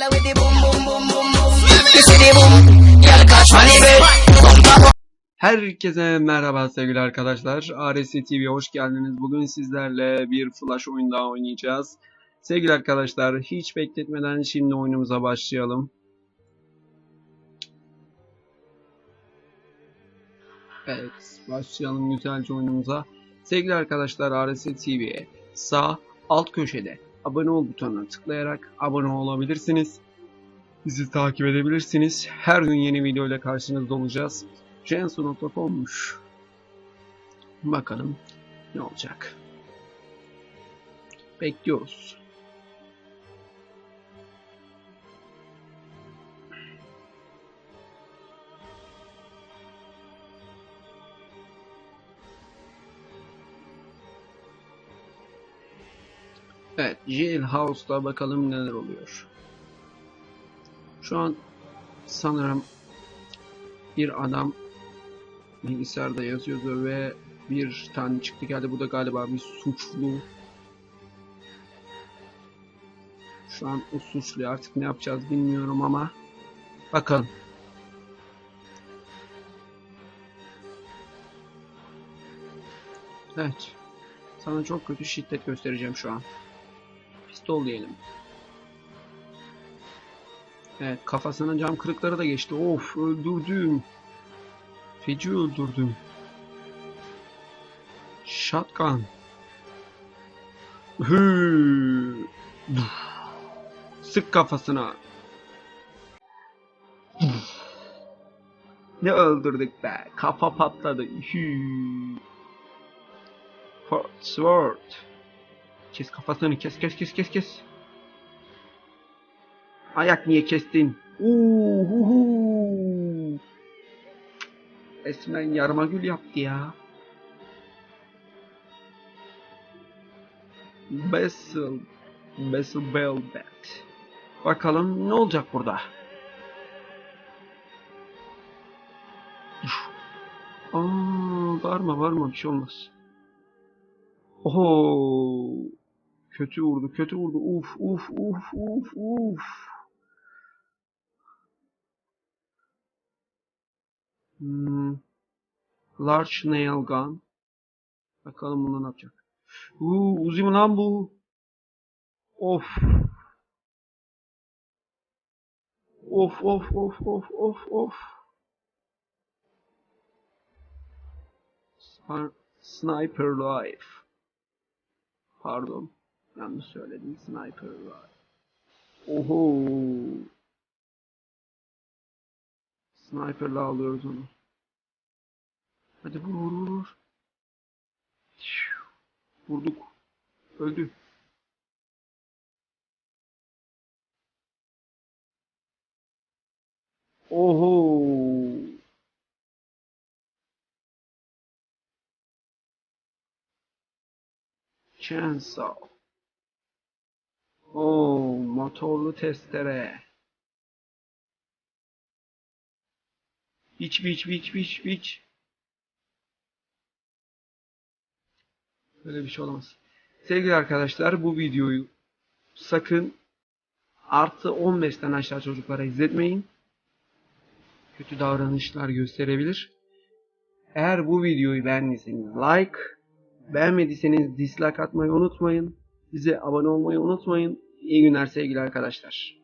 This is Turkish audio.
killer with the boom boom boom boom boom. You see the boom, girl catch money bird. Bumper Herkese merhaba sevgili arkadaşlar. ARS TV'ye hoş geldiniz. Bugün sizlerle bir flash oyun daha oynayacağız. Sevgili arkadaşlar hiç bekletmeden şimdi oyunumuza başlayalım. Evet başlayalım güzelce oyunumuza. Sevgili arkadaşlar ARS TV'ye sağ alt köşede abone ol butonuna tıklayarak abone olabilirsiniz. Bizi takip edebilirsiniz. Her gün yeni video ile karşınızda olacağız. Jensu.com'muş. Bakalım ne olacak. Bekliyoruz. Evet, Jailhouse'da bakalım neler oluyor. Şu an sanırım bir adam bilgisayarda yazıyordu ve bir tane çıktı geldi. Bu da galiba bir suçlu. Şu an o suçlu artık ne yapacağız bilmiyorum ama bakalım. Evet. Sana çok kötü şiddet göstereceğim şu an. Pistol diyelim. Evet kafasına cam kırıkları da geçti. Of öldürdüm. Feci öldürdüm. Shotgun. Hü. Sık kafasına. ne öldürdük be. Kafa patladı. Hü. Sword. Kes kafasını kes kes kes kes kes. Ayak niye kestin? Uhuhu. Resmen yarma gül yaptı ya. Bessel. Bessel Belbet. Bakalım ne olacak burada? Aa, varma varma bir şey olmaz. Oho. Kötü vurdu, kötü vurdu. Uf, uf, uf, uf, uf. Hmm. Large nail gun. Bakalım bunda ne yapacak. Uuu Uzi lan bu? Of. Of of of of of of. Sniper Life. Pardon. Yanlış söyledim. Sniper Life. Oho. Sniper'la alıyoruz onu. Hadi vur vur vur. Vurduk. Öldü. Oho. Chainsaw. Oo, motorlu testere. Biç biç biç biç biç. Böyle bir şey olamaz. Sevgili arkadaşlar bu videoyu sakın artı 15'ten aşağı çocuklara izletmeyin. Kötü davranışlar gösterebilir. Eğer bu videoyu beğendiyseniz like, beğenmediyseniz dislike atmayı unutmayın. Bize abone olmayı unutmayın. İyi günler sevgili arkadaşlar.